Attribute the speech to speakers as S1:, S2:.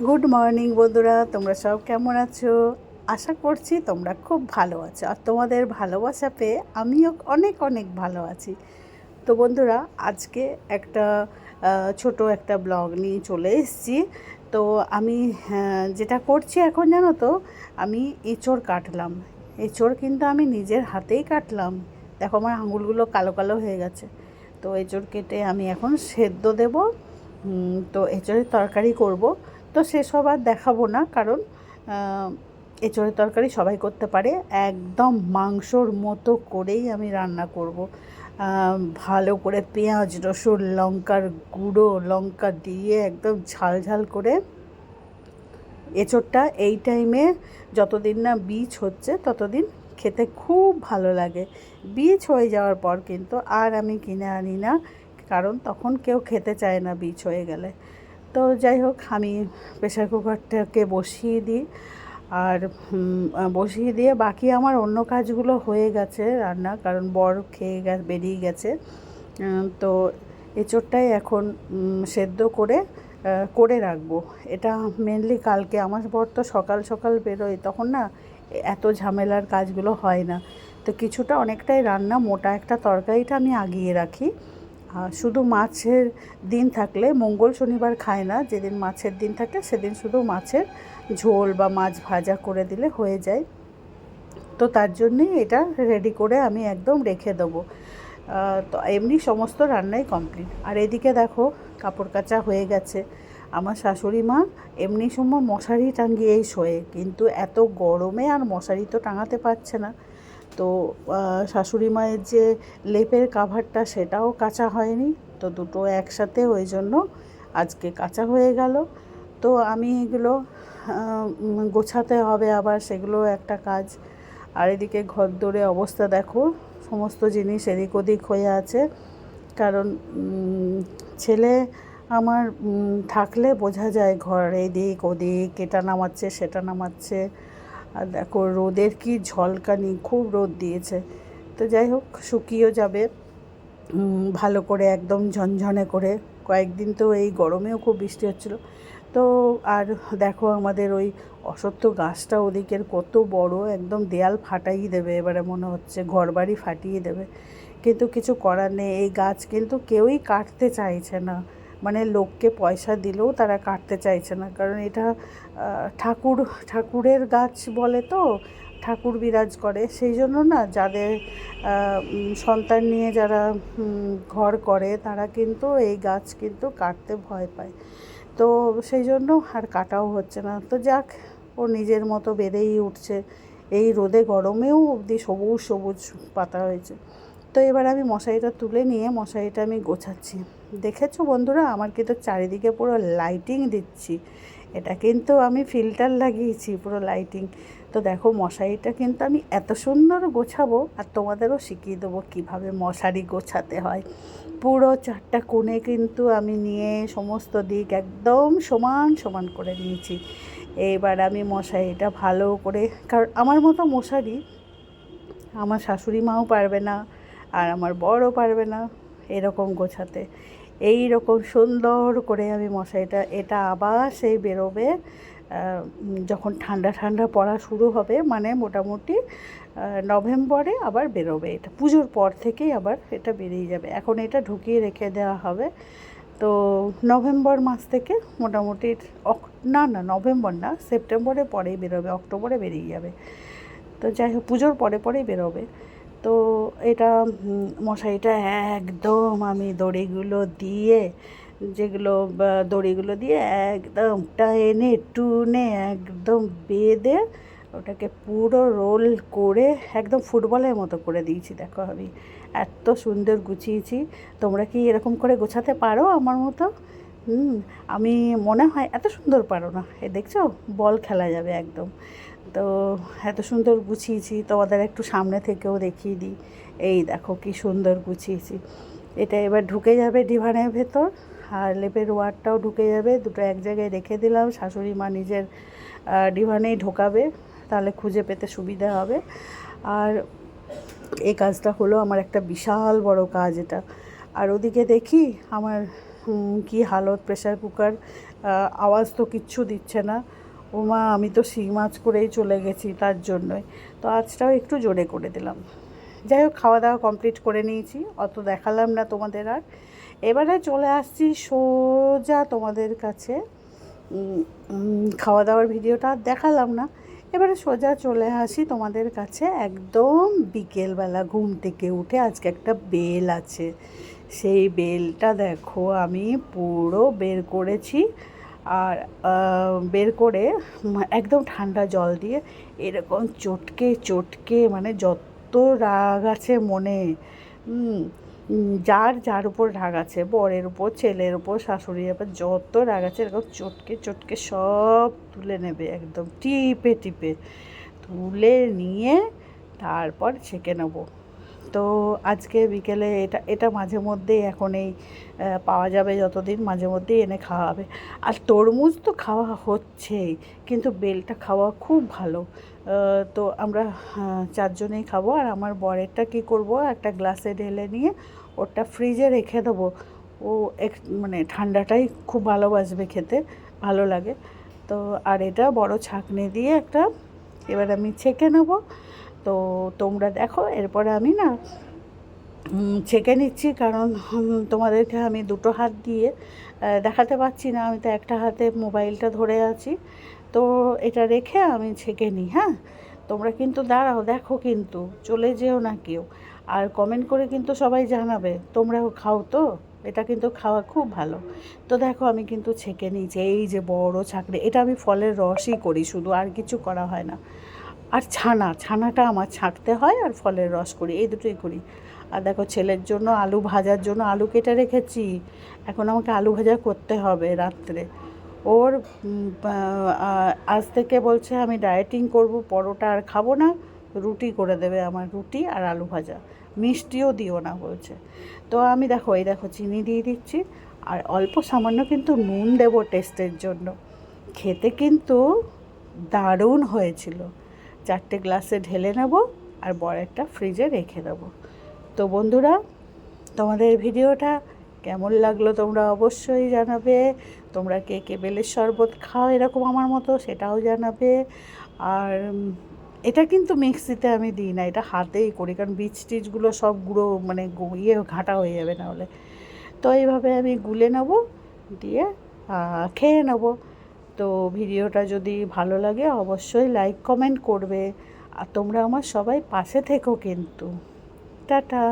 S1: Good morning বন্ধুরা। তোমরা সব কেমন আছো? আশা করছি তোমরা খুব ভালো আছো। আর তোমাদের ভালোবাসা পেয়ে আমিও অনেক অনেক ভালো আছি। তো বন্ধুরা, আজকে একটা ছোট একটা ব্লগ নিয়ে চলে এসেছি। তো আমি যেটা করছি এখন জানো তো, আমি এঁচড় কাটলাম। এঁচড় কিন্তু আমি নিজের হাতেই কাটলাম। দেখো আমার আঙুলগুলো কালো কালো হয়ে গেছে। তো এঁচড় কেটে আমি এখন সেদ্ধ দেব। তো এঁচড়ের তরকারি করব। তো সেসব আর দেখাবো না, কারণ এঁচড়ের তরকারি সবাই করতে পারে। একদম মাংসর মতো করেই আমি রান্না করব। ভালো করে পেঁয়াজ, রসুন, লঙ্কার গুঁড়ো, লঙ্কা দিয়ে একদম ঝাল ঝাল করে এঁচড়টা এই টাইমে যতদিন না বীজ হচ্ছে ততদিন খেতে খুব ভালো লাগে। বীজ হয়ে যাওয়ার পর কিন্তু আর আমি কিনে আনি না, কারণ তখন কেউ খেতে চায় না বীজ হয়ে গেলে। তো যাই হোক, আমি প্রেশার কুকারটাকে বসিয়ে দিই। আর বসিয়ে দিয়ে বাকি আমার অন্য কাজগুলো হয়ে গেছে রান্না, কারণ বর খেয়ে গে বেরিয়ে গেছে। তো এঁচোড়টাই এখন সেদ্ধ করে করে রাখব। এটা মেনলি কালকে, আমার বর তো সকাল সকাল বেরোয়, তখন না এত ঝামেলার কাজগুলো হয় না। তো কিছুটা অনেকটাই রান্না, মোটা একটা তরকারিটা আমি আগিয়ে রাখি। শুধু মাছের দিন থাকলে মঙ্গল শনিবার খায় না, যেদিন মাছের দিন থাকে সেদিন শুধু মাছের ঝোল বা মাছ ভাজা করে দিলে হয়ে যায়। তো তার জন্যই এটা রেডি করে আমি একদম রেখে দেবো। তো এমনি সমস্ত রান্নাই কমপ্লিট আর এদিকে দেখো, কাপড় কাচা হয়ে গেছে। আমার শাশুড়ি মা এমনি সময় মশারি টাঙ্গিয়েই শোয়ে, কিন্তু এত গরমে আর মশারি তো টাঙাতে পারছে না। তো শাশুড়ি মায়ের যে লেপের কাভারটা সেটাও কাঁচা হয়নি। তো দুটো একসাথে ওই জন্য আজকে কাঁচা হয়ে গেল। তো আমি এগুলো গোছাতে হবে আবার, সেগুলো একটা কাজ। আর এদিকে ঘর দৌড়ে অবস্থা দেখো, সমস্ত জিনিস এদিক ওদিক হয়ে আছে। কারণ ছেলে আমার থাকলে বোঝা যায় ঘর এদিক ওদিক, এটা নামাচ্ছে, সেটা নামাচ্ছে। আর দেখো, রোদের কি ঝলকানি, খুব রোদ দিয়েছে। তো যাই হোক, শুকিয়েও যাবে। ভালো করে একদম ঝনঝনে করে। কয়েকদিন তো এই গরমেও খুব বৃষ্টি হচ্ছিল। তো আর দেখো, আমাদের ওই অসত্য গাছটা ওদিকের কত বড়, একদম দেয়াল ফাটাই দেবে এবারে মনে হচ্ছে, ঘরবাড়ি ফাটিয়ে দেবে। কিন্তু কিছু করার নেই, এই গাছ কিন্তু কেউই কাটতে চাইছে না। মানে লোককে পয়সা দিলেও তারা কাটতে চাইছে না। কারণ এটা ঠাকুর, ঠাকুরের গাছ বলে তো, ঠাকুর বিরাজ করে। সেই জন্য না যাদের সন্তান নিয়ে যারা ঘর করে, তারা কিন্তু এই গাছ কিন্তু কাটতে ভয় পায়। তো সেই জন্য আর কাটাও হচ্ছে না। তো যাক, ও নিজের মতো বেড়েই উঠছে। এই রোদে গরমেও অবধি সবুজ সবুজ পাতা হয়েছে। তো এবার আমি মশারিটা তুলে নিয়ে মশারিটা আমি গোছাচ্ছি। দেখেছ বন্ধুরা? আমার কিন্তু চারিদিকে পুরো লাইটিং দিচ্ছি। এটা কিন্তু আমি ফিল্টার লাগিয়েছি পুরো লাইটিং তো দেখো মশারিটা কিন্তু আমি এত সুন্দর গোছাবো আর তোমাদেরও শিখিয়ে দেবো কীভাবে মশারি গোছাতে হয়। পুরো চারটা কোণে কিন্তু আমি নিয়ে সমস্ত দিক একদম সমান সমান করে নিয়েছি। এইবার আমি মশারিটা ভালো করে, কারণ আমার মতো মশারি আমার শাশুড়ি মাও পারবে না। আর আমার বড়ও পারবে না এরকম গোছাতে। এই রকম সুন্দর করে আমি মশারিটা, এটা আবার সেই বেরোবে যখন ঠান্ডা ঠান্ডা পড়া শুরু হবে মানে মোটামুটি নভেম্বরে আবার বেরোবে এটা। পুজোর পর থেকেই আবার এটা বেরিয়ে যাবে। এখন এটা ঢুকিয়ে রেখে দেওয়া হবে। তো নভেম্বর মাস থেকে মোটামুটি না না, নভেম্বর না সেপ্টেম্বরে পরেই বেরোবে, অক্টোবরে বেরিয়ে যাবে। তো যাই হোক, পুজোর পরে পরেই বেরোবে। তো এটা মশারিটা একদম আমি দড়িগুলো দিয়ে, যেগুলো দড়িগুলো দিয়ে একদম টেনে টুনে একদম বেঁধে ওটাকে পুরো রোল করে একদম ফুটবলের মতো করে দিয়েছি, দেখো আমি। এত সুন্দর গুছিয়েছি। তোমরা কি এরকম করে গোছাতে পারো আমার মতো? হুম, আমি মনে হয়, এত সুন্দর পারো না। এ দেখছ, বল খেলা যাবে একদম। তো এত সুন্দর গুছিয়েছি, তোমাদের একটু সামনে থেকেও দেখিয়ে দিই। এই দেখো কি সুন্দর গুছিয়েছি। এটা এবার ঢুকে যাবে ডিভানের ভেতর, আর লেপের ওয়ারটাও ঢুকে যাবে। দুটো এক জায়গায় রেখে দিলাম, শাশুড়ি মা নিজের ডিভানেই ঢোকাবে, তাহলে খুঁজে পেতে সুবিধা হবে। আর এই কাজটা হলো আমার একটা বিশাল বড় কাজ এটা। আর ওদিকে দেখি আমার কি হালত প্রেশার কুকার আওয়াজ তো কিচ্ছু দিচ্ছে না। ওমা আমি তো শিং মাছ করেই চলে গেছি তার জন্যই। তো আজটাও একটু জোরে করে দিলাম। যাই হোক, খাওয়া দাওয়া কমপ্লিট করে নিয়েছি, অত দেখালাম না তোমাদের আর। এবারে চলে আসছি সোজা তোমাদের কাছে। খাওয়া দাওয়ার ভিডিওটা দেখালাম না। এবারে সোজা চলে আসি তোমাদের কাছে। একদম বিকেলবেলা ঘুম থেকে উঠে আজকে একটা বেল আছে। সেই বেলটা দেখো, আমি পুরো বের করেছি। আর বের করে একদম ঠান্ডা জল দিয়ে এরকম চটকে চটকে মানে যত রাগ আছে মনে যার যার উপর রাগ আছে, বরের উপর, ছেলের উপর, শাশুড়ির উপর, যত রাগ আছে এরকম চটকে চটকে সব তুলে নেবে একদম টিপে টিপে তুলে নিয়ে তারপর ছেঁকে নেব। তো আজকে বিকেলে এটা এটা মাঝে মধ্যেই এখন এই পাওয়া যাবে যতদিন মাঝে মধ্যেই এনে খাওয়া হবে। আর তরমুজ তো খাওয়া হচ্ছেই, কিন্তু বেলটা খাওয়া খুব ভালো। তো আমরা চারজনেই খাব। আর আমার বরেরটা কী করব? একটা গ্লাসে ঢেলে নিয়ে ওটা ফ্রিজে রেখে দেবো। ও এক মানে ঠান্ডাটাই খুব ভালোবাসবে খেতে, ভালো লাগে। তো, আর এটা বড় ছাঁকনি দিয়ে একটা, এবার আমি ছেঁকে নেব। তো তোমরা দেখো, এরপরে আমি না ছেঁকে নিচ্ছি কারণ তোমাদেরকে আমি দুটো হাত দিয়ে দেখাতে পারছি না। আমি তো একটা হাতে মোবাইলটা ধরে আছি। তো এটা রেখে আমি ছেঁকে নিই হ্যাঁ? তোমরা কিন্তু দাঁড়াও, দেখো কিন্তু, চলে যেও না কেউ। আর কমেন্ট করে কিন্তু সবাই জানাবে, তোমরাও খাও তো? এটা কিন্তু খাওয়া খুব ভালো। তো দেখো, আমি কিন্তু ছেঁকে নিয়েছি। এই যে বড় ছাকড়ে এটা আমি ফলের রসই করি, শুধু আর কিছু করা হয় না। আর ছানা, ছানাটা আমার ছাঁকতে হয় আর ফলের রস করি, এই দুটোই করি। আর দেখো ছেলের জন্য আলু ভাজার জন্য আলু কেটে রেখেছি, এখন আমাকে আলু ভাজা করতে হবে রাত্রে। ওর আজ থেকে বলছে আমি ডায়েটিং করব, পরোটা আর খাব না, রুটি করে দেবে আমার রুটি আর আলু ভাজা। মিষ্টিও দিও না বলছে। তো আমি দেখো, এই দেখো চিনি দিয়ে দিচ্ছি, আর অল্প সামান্য কিন্তু নুন দেবো টেস্টের জন্য। খেতে কিন্তু দারুণ হয়েছিল। চারটে গ্লাসে ঢেলে নেব আর বড়েরটা ফ্রিজে রেখে দেবো। তো বন্ধুরা, তোমাদের ভিডিওটা কেমন লাগল তোমরা অবশ্যই জানাবে। তোমরা কে কে বেলের শরবত খাও এরকম আমার মতো সেটাও জানাবে। আর এটা কিন্তু মিক্সিতে আমি দিই না, এটা হাতেই করি, কারণ বীজ টিজগুলো সব গুঁড়ো মানে ইয়ে ঘাটা হয়ে যাবে না হলে। তো এইভাবে আমি গুলে নেব, দিয়ে খেয়ে নেব। তো ভিডিওটা যদি ভালো লাগে, অবশ্যই লাইক কমেন্ট করবে। আর তোমরা আমার সবাই পাশে থেকো কিন্তু। টাটা!